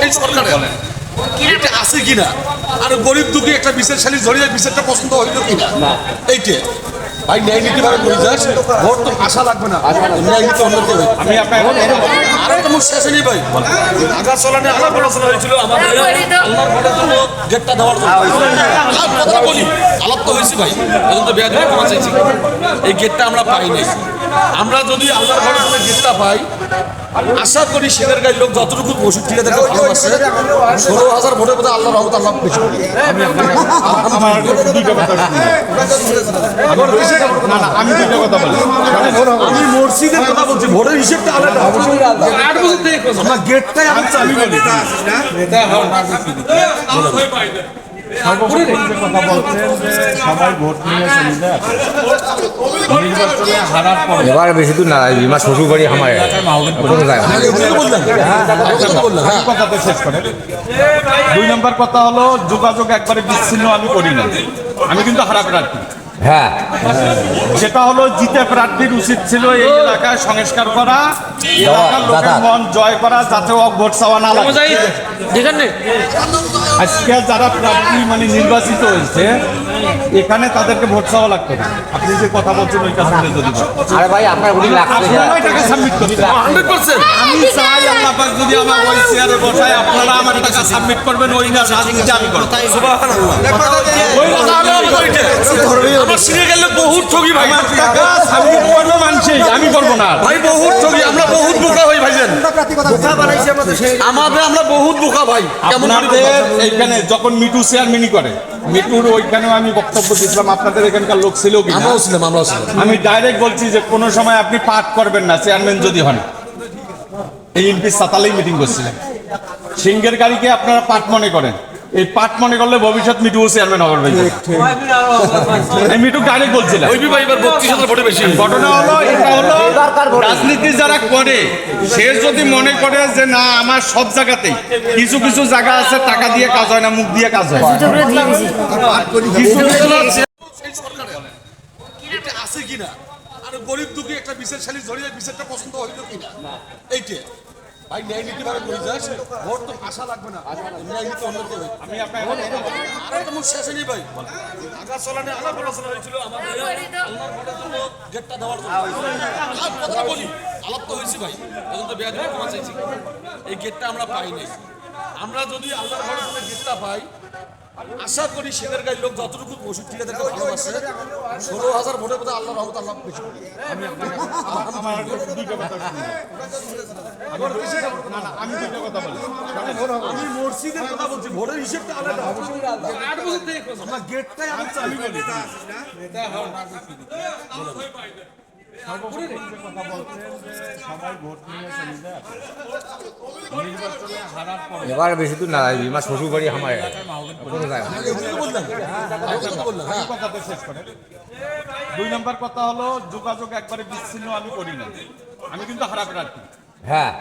সেই সরকারের। এটা আছে কিনা? আর গরিব দুঃখী একটা বিশেষ শালী জড়িয়ে বিশেষটা পছন্দ হইল কিনা? এইটে। ভাই ন্যায় নীতি ভাবে করে যাস। ভোট তো আশা লাগবে না। ন্যায় নীতি অন্য কেউ আমি আপনার আর একটা মুখ শেষে নেই ভাই। আগা চলানে আলাপ আলোচনা হয়েছিল আমাদের আল্লাহর ভোটের জন্য গেটটা দেওয়ার জন্য। আলাপ কথা বলি আলাপ তো হয়েছে ভাই। এখন তো বেয়াদ ক্ষমা চাইছি। এই গেটটা আমরা পাই নাই আমরা যদি আল্লাহর ভোটের জন্য গেটটা পাই আশা করি সেদের গায়ে লোক যতটুকু ওষুধ ঠিকাদারকে ভালোবাসে ষোলো হাজার ভোটের মধ্যে আল্লাহ রহমত আল্লাহ বেশি আমি দুইটা কথা মসজিদের কথা বলছি ভোটের হিসেবটা আলাদা। আট বছর থেকে আমরা গেটটাই আমি চালু করি সর্বপ্রথম যে কথা বলছেন যে সবাই ভোট নিয়ে চলে যায় নির্বাচনে হারার পরে এবার বেশি দূর না আমার শ্বশুর বাড়ি আমার কথাটা শেষ করে। দুই নম্বর কথা হলো যোগাযোগ একবারে বিচ্ছিন্ন আমি করি না আমি কিন্তু হারা প্রার্থী হ্যাঁ। যেটা হলো জিতে প্রার্থীর উচিত ছিল এই এলাকায় সংস্কার করা এলাকার লোকের মন জয় করা যাতে ভোট চাওয়া না লাগে। আজকে যারা প্রার্থী মানে নির্বাচিত হয়েছে এখানে তাদেরকে ভোট চাওয়া লাগতো না। আপনি যে কথা বলছেন ওই কাছে যদি আরে ভাই আপনার লাগছে। টাকা সাবমিট করতে হান্ড্রেড পার্সেন্ট আমি চাই আল্লাহ পাক যদি আমার ওই চেয়ারে বসায় আপনারা আমার টাকা সাবমিট করবেন ওই না আমি করব। আমার সিনে গেলে বহুত ঠকি ভাই আমার টাকা সাবমিট করবে মানুষই আমি করব না। ভাই বহুত ঠকি আমরা বহুত বোকা হই ভাইজান আমাদের আমরা বহুত বোকা ভাই। আপনাদের? এইখানে যখন মিটু চেয়ারম্যানই করে মিটুর ওইখানেও আমি বক্তব্য দিয়েছিলাম আপনাদের এখানকার লোক ছিল আমরাও ছিলাম আমরাও ছিলাম। আমি ডাইরেক্ট বলছি যে কোনো সময় আপনি পাঠ করবেন না চেয়ারম্যান যদি হন। এই এমপি সাতালেই মিটিং করছিলেন। সিংহের গাড়িকে আপনারা পাঠ মনে করেন। এই পাঠ মনে করলে ভবিষ্যৎ মিটু চেয়ারম্যান হবার ভাই আমি মিটু ডাইরেক্ট বলছিলাম ওই ভাই এবার বত্রিশ হাজার ভোটে বেশি। ঘটনা হলো এটা হলো রাজনীতি যারা করে সে যদি মনে করে যে না আমার সব জায়গাতেই কিছু কিছু জায়গা আছে টাকা দিয়ে কাজ হয় না মুখ দিয়ে কাজ হয়। কিছু কিছু এটা আছে কিনা? আর গরিব দুঃখী একটা বিশেষ শালী জড়িয়ে বিশেষটা পছন্দ হইল কিনা? এইটে। ভাই ন্যায় নীতি ভাবে করে যাস ভোট তো আশা লাগবে না। ন্যায় নীতি অন্য কেউ আমি আপনার আরে তো মুখ শেষ নেই ভাই। আগা চলানে আলাপ আলোচনা হয়েছিল আমাদের আল্লাহর ভোটের জন্য। গেটটা দেওয়ার জন্য। আলাপ কথা বলি। আলাপ তো হয়েছে ভাই। এখন তো বেয়াদ ক্ষমা চাইছি। এই গেটটা আমরা পাই নাই আমরা যদি আল্লাহর ভোটের জন্য গেটটা পাই আশা করি সেদের গায়ে লোক যতটুকু ওষুধ ঠিকাদারকে ভালোবাসে ষোলো হাজার ভোটের মধ্যে আল্লাহ রহমত আল্লাহ বেশি করবে। আমার দুইটা কথা শুনুন। না না আমি মসজিদের কথা বলছি ভোটের হিসেবটা আলাদা। আট বছর থেকে গেটটাই আমি চালু করি সর্বপ্রথম যে কথা বলছেন যে সবাই ভোট নিয়ে চলে যায় নির্বাচনে হারার পরে এবার বেশি দূর না আমার শ্বশুর বাড়ি আমার কোনো শেষ করে দুই নম্বর কথা হলো যোগাযোগ একবারে বিচ্ছিন্ন আমি করি না আমি কিন্তু হারা প্রার্থী। হ্যাঁ।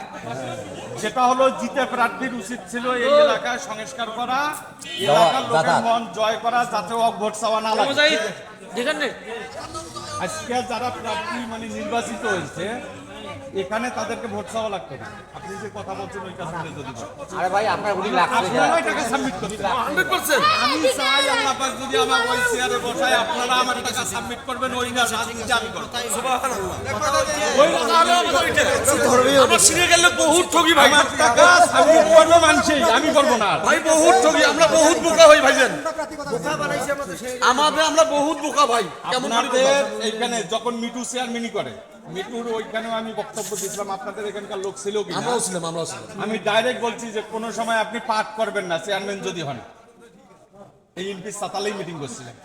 যেটা হলো জিতে প্রার্থীর উচিত ছিল এই এলাকায় সংস্কার করা এলাকার লোকের মন জয় করা যাতে ভোট চাওয়া না লাগে। আজকে যারা প্রার্থী মানে নির্বাচিত হয়েছে এখানে তাদেরকে ভোট চাওয়া লাগতো না। আপনি যে কথা বলছেন ওই কাছে যদি আরে ভাই আপনার লাগছে। আপনারাই টাকা সাবমিট করতে হান্ড্রেড পার্সেন্ট। আমি চাই আল্লাহ পাক যদি আমার ওই চেয়ারে বসায় আপনারা আমার টাকা সাবমিট করবেন ওই না সাথে আমি করব। ওই আমার সিনে গেলে বহুত ঠকি ভাই। আমার টাকা সাবমিট করবে মানুষই আমি করব না। ভাই বহুত ঠকি আমরা বহুত বোকা হই ভাইজান। আমাদের আমরা বহুত বোকা ভাই। কেমন? এইখানে যখন মিটু চেয়ারম্যানই করে মিটুর ওইখানেও আমি বক্তব্য দিয়েছিলাম আপনাদের এখানকার লোক ছিল কি আমরাও ছিলাম আমরাও ছিলাম। আমি ডাইরেক্ট বলছি যে কোনো সময় আপনি পাঠ করবেন না চেয়ারম্যান যদি হন। এই এমপি সাতালেই মিটিং করছিলেন।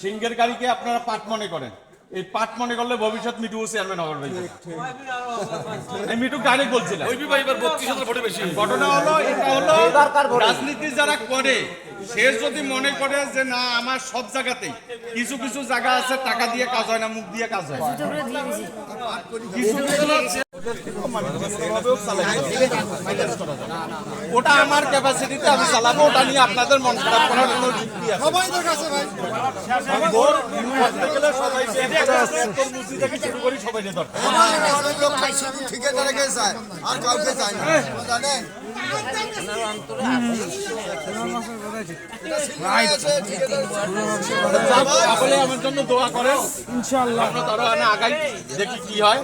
সিংহের গাড়িকে আপনারা পাঠ মনে করেন। এই পাট মনে করলে ভবিষ্যৎ মিটু চেয়ারম্যান হবার ভাই আমি মিটু ডাইরেক্ট বলছিলাম। ওই ভাই এবার ভোটে বেশি। ঘটনা হলো এটা হলো রাজনীতি যারা করে সে যদি মনে করে যে না আমার সব জায়গাতেই কিছু কিছু জায়গা আছে টাকা দিয়ে কাজ হয় না মুখ দিয়ে কাজ হয় কিছু কিছু ওটা আমার ক্যাপাসিটিতে আমি চালাবো ওটা নিয়ে আপনাদের মন খারাপ করার কোনো যুক্তি আছে। আমি ভোট করতে গেলে সবাইকে একদম থেকে শুরু করি সবাইকে দরকার লোক খাই শুধু ঠিকাদারকে চায় আর কাউকে চায় না। জানেন? সকলে আমার জন্য দোয়া করেন ইনশাআল্লাহ তারা আগাই দেখি কি হয়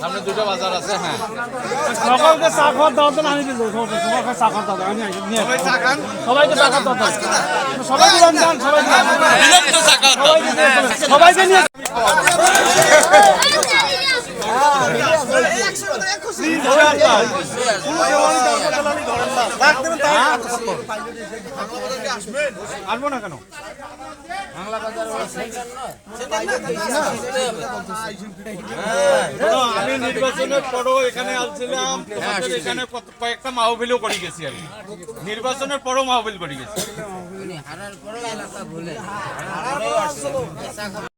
সামনে দুটো বাজার আছে হ্যাঁ সকলকে চা খাওয়ার দাওয়াত দেন, আমি দিল সবাইকে চা খাওয়ার দাওয়াত আমি সবাই চা খান চা খাওয়ার দেন। সবাইকে নিয়ে আসব না কেন আমি নির্বাচনের পরও এখানে আসছিলাম এখানে কয়েকটা মাহবিলও করে গেছি আমি নির্বাচনের পরও মাহবিল করে গেছি